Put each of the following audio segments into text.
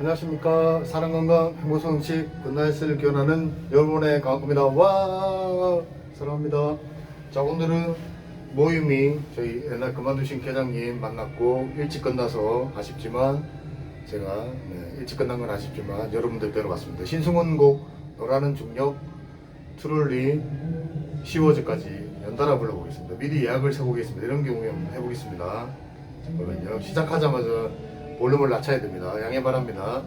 안녕하십니까. 사랑 건강 행복성식 굿나잇을 기원하는 여러분의 강학구입니다 와 사랑합니다. 자 오늘은 모임이 저희 옛날 그만두신 계장님 만났고 일찍 끝나서 아쉽지만 제가 네, 일찍 끝난 건 아쉽지만 여러분들 뵈러 왔습니다. 신승훈 곡 너라는 중력 트롤리 10월까지 연달아 불러보겠습니다. 미리 예약을 사보겠습니다. 이런 경우에 한번 해보겠습니다. 그러면요 시작하자마자 볼륨을 낮춰야 됩니다. 양해 바랍니다.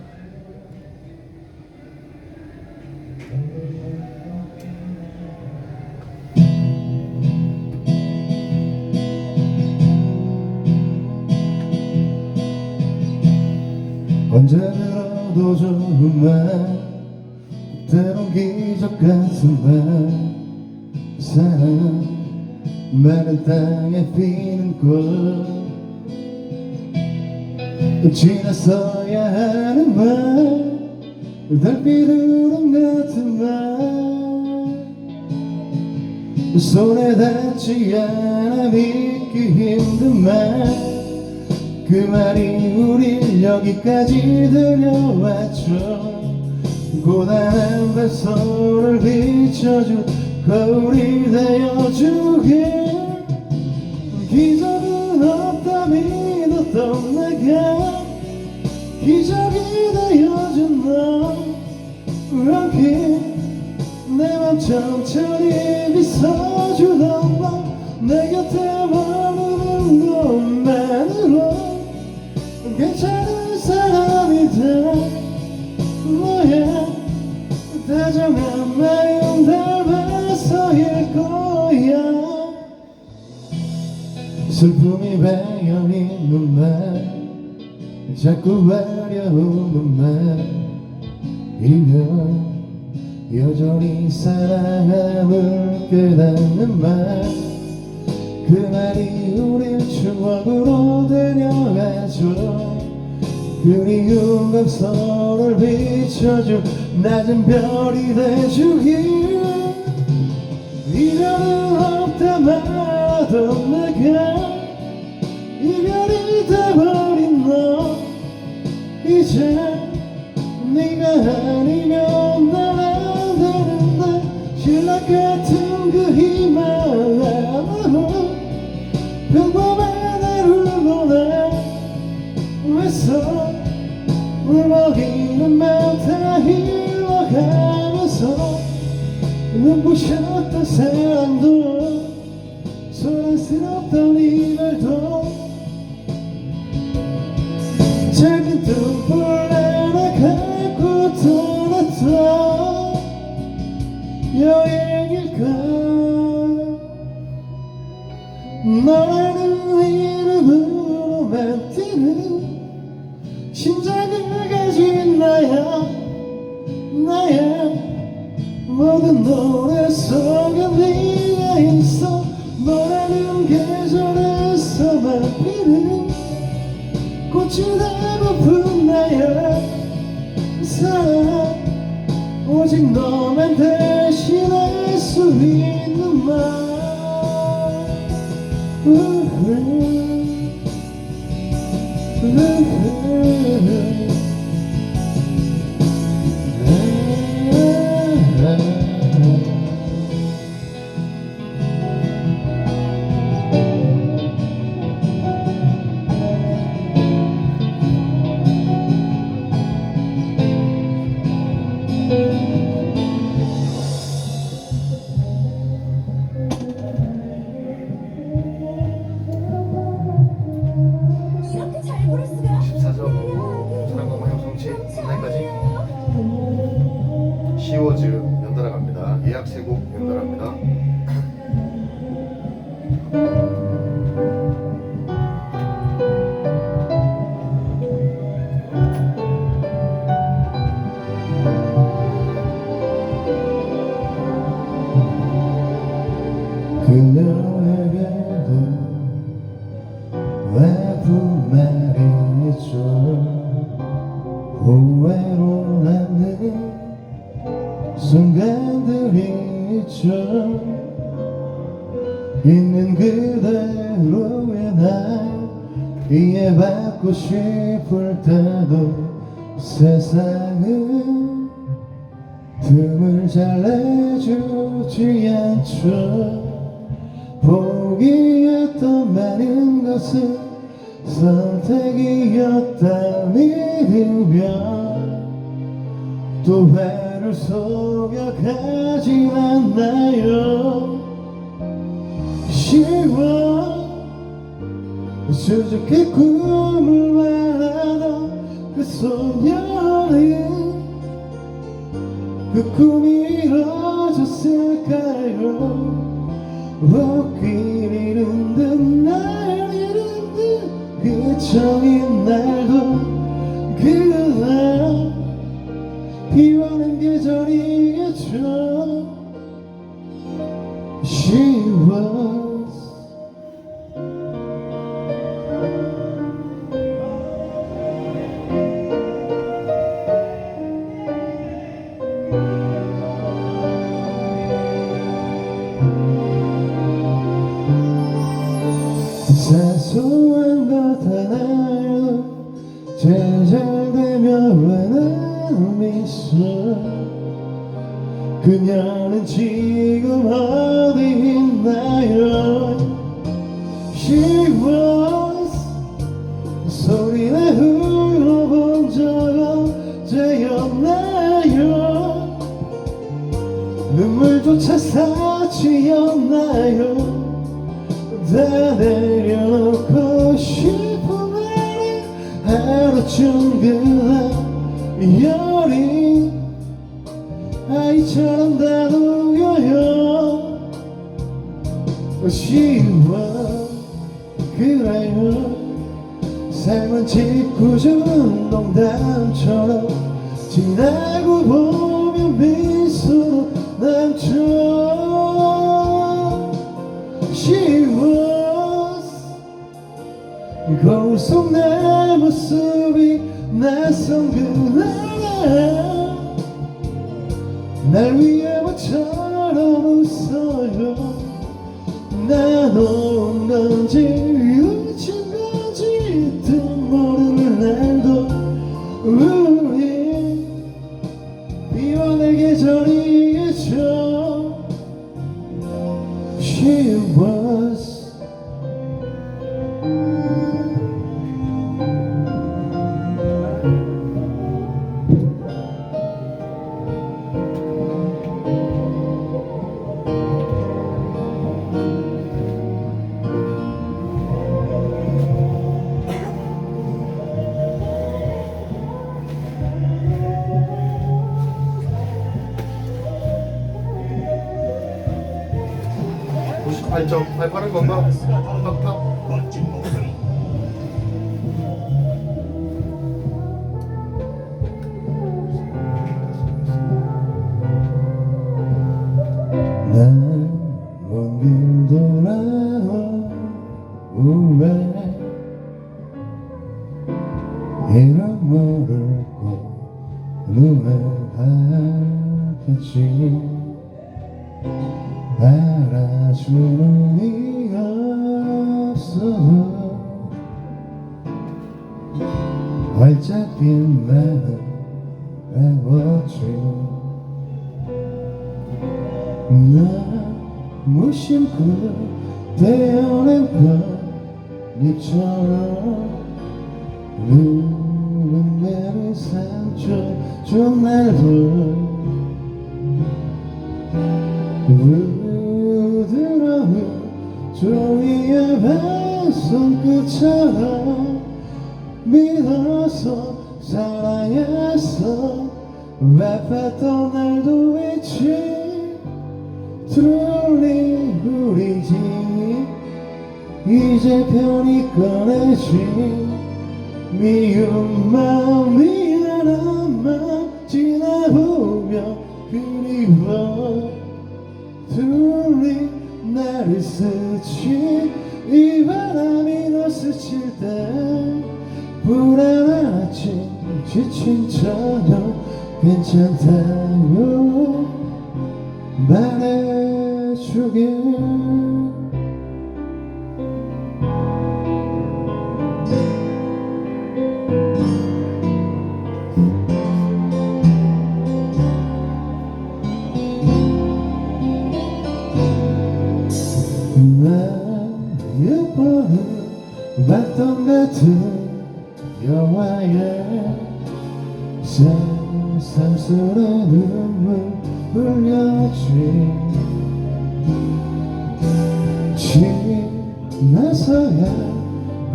언제 들어도 좋은 말 때론 기적 같은 말 사랑 마른 땅에 피는 꽃 지났어야 하는 말 달빛으로 같은 말. 손에 닿지 않아 믿기 힘든 말. 그 말이 우릴 여기까지 들여왔죠. 고단한 발소를 비춰줄 거울이 되어주길. 기적은 없다 믿 었던 내가 기적이 되어준 너 이렇게 내맘 천천히 빗어주던 너내 곁에 머무는 것만으로 괜찮은 사람이 돼 너의 다정한 마음 닮아서일 거야 슬픔이 배 어있는 말 자꾸 와려오는 말 이면 여전히 사랑함을 깨닫는 말 그 말이 우릴 추억으로 데려가죠 그리운 감소를 비춰줄 낮은 별이 돼주길. 이별은 없다 말하던 내가 이제 네가 아니면 난안 되는데 신라 같은 그 희망으로 평범한 하루를 보내 왜서 울먹이는 맘다 흘러가면서 눈부셨던 사랑도 소란스럽던 이별도 뚝불 하나 갖고 떠났던 여행일까 너라는 이름으로만 뛰는 심장을 가진 나야 나야. 모든 노래 속에 네 꽃이 되고픈 나야 사랑. 오직 너만 대 이해받고 싶을 때도 세상은 틈을 잘 내주지 않죠. 포기했던 많은 것은 선택이었다 믿으면 또 배를 속여가진 않나요? 쉬워 수줍게 꿈을 말하던 그 소녀는 그 꿈이 이루어졌을까요? 옷길 잃은 듯날 잃은 듯 그 정인 날도 그날 비오는 계절이겠죠 제잘되며 왜는 미소 그녀는 지금 어디 있나요? She was 소리내 흘러본 적 언제였나요? 눈물조차 사치였나요? 다 내려놓고 하루쯤 그날 여린 아이처럼 다독여요. 쉬워 그래요 삶은 짓궂은 농담처럼 지나고 보면 미소 그날 날 위해 구십팔 점 팔팔은 건가? 팍팍 난 핀 마음 외웠지 나 무심코 떼어낸 꽃잎처럼 눈매를 상처준 날도 부드러운 종이의 반 손끝처럼 믿어서 사랑했어 아팠던 날도 있지. truly 우리지 이제 편히 꺼내지. 미운 마음 미안한 마음 지나보며 그리워. truly 나를 스친 이 바람이 너 스칠 때 아침 지친 저녁 괜찮다고 말해주길 나서야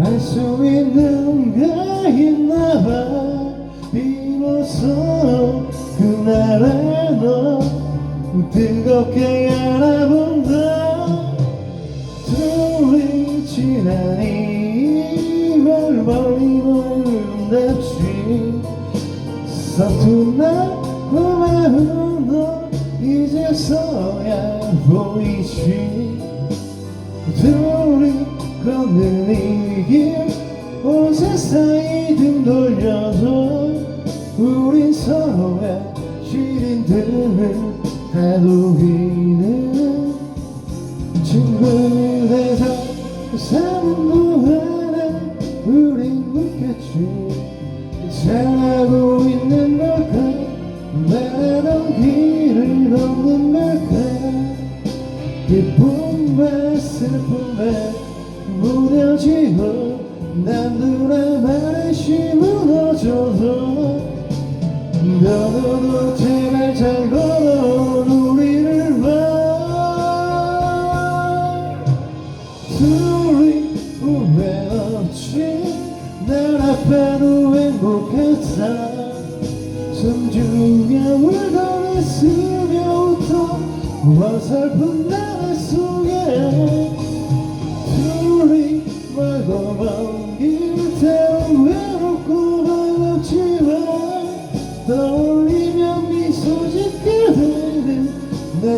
알 수 있는 게 있나 봐 비로소 그날의 너 뜨겁게 알아본다. 둘이 지난 이별 멀리 멀는답지 서툰 날 고마운 너 이제서야 보이지 둘이 걷는 이길 온 세상이 등 돌려서 우린 서로의 시린 등을 다루기는 친구를 해서 사는 동안에 우린 웃겠지 잘하고 있는 무뎌지고 남들의 말에 무너져서 너도 제발 잘 걸어 우리를 봐. 둘이 후회 없이 날 앞에도 행복했다 숨죽여 울던 했으며 웃어 어설픈 나의 속에 둘이 멀고 먼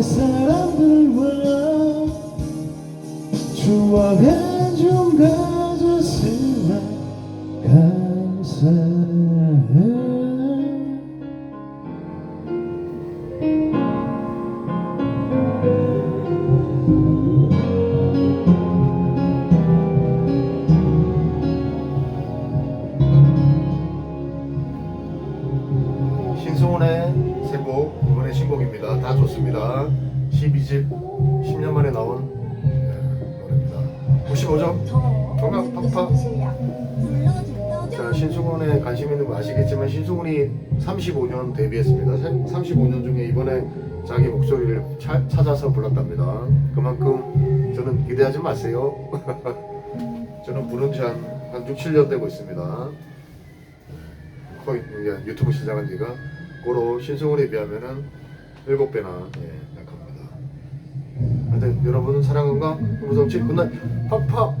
내 사람들과 좀가 신곡입니다. 다 좋습니다. 12집 10년 만에 나온 네, 노래입니다. 55점 더 정답, 무슨 팍팍. 자, 신승훈에 관심 있는 거 아시겠지만 신승훈이 35년 데뷔했습니다. 35년 중에 이번에 자기 목소리를 차- 찾아서 불렀답니다. 그만큼 저는 기대하지 마세요. 저는 부른 지 한 한 6, 7년 되고 있습니다. 거의 이제 유튜브 시작한 지가 고로 신승훈에 비하면은 일곱 배나 예, 약합니다. 하여튼 여러분 사랑과 무섭지 굿날 팍팍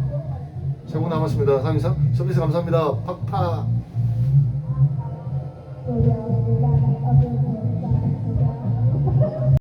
세곡 남았습니다. 상상 서비스 감사합니다. 팍팍.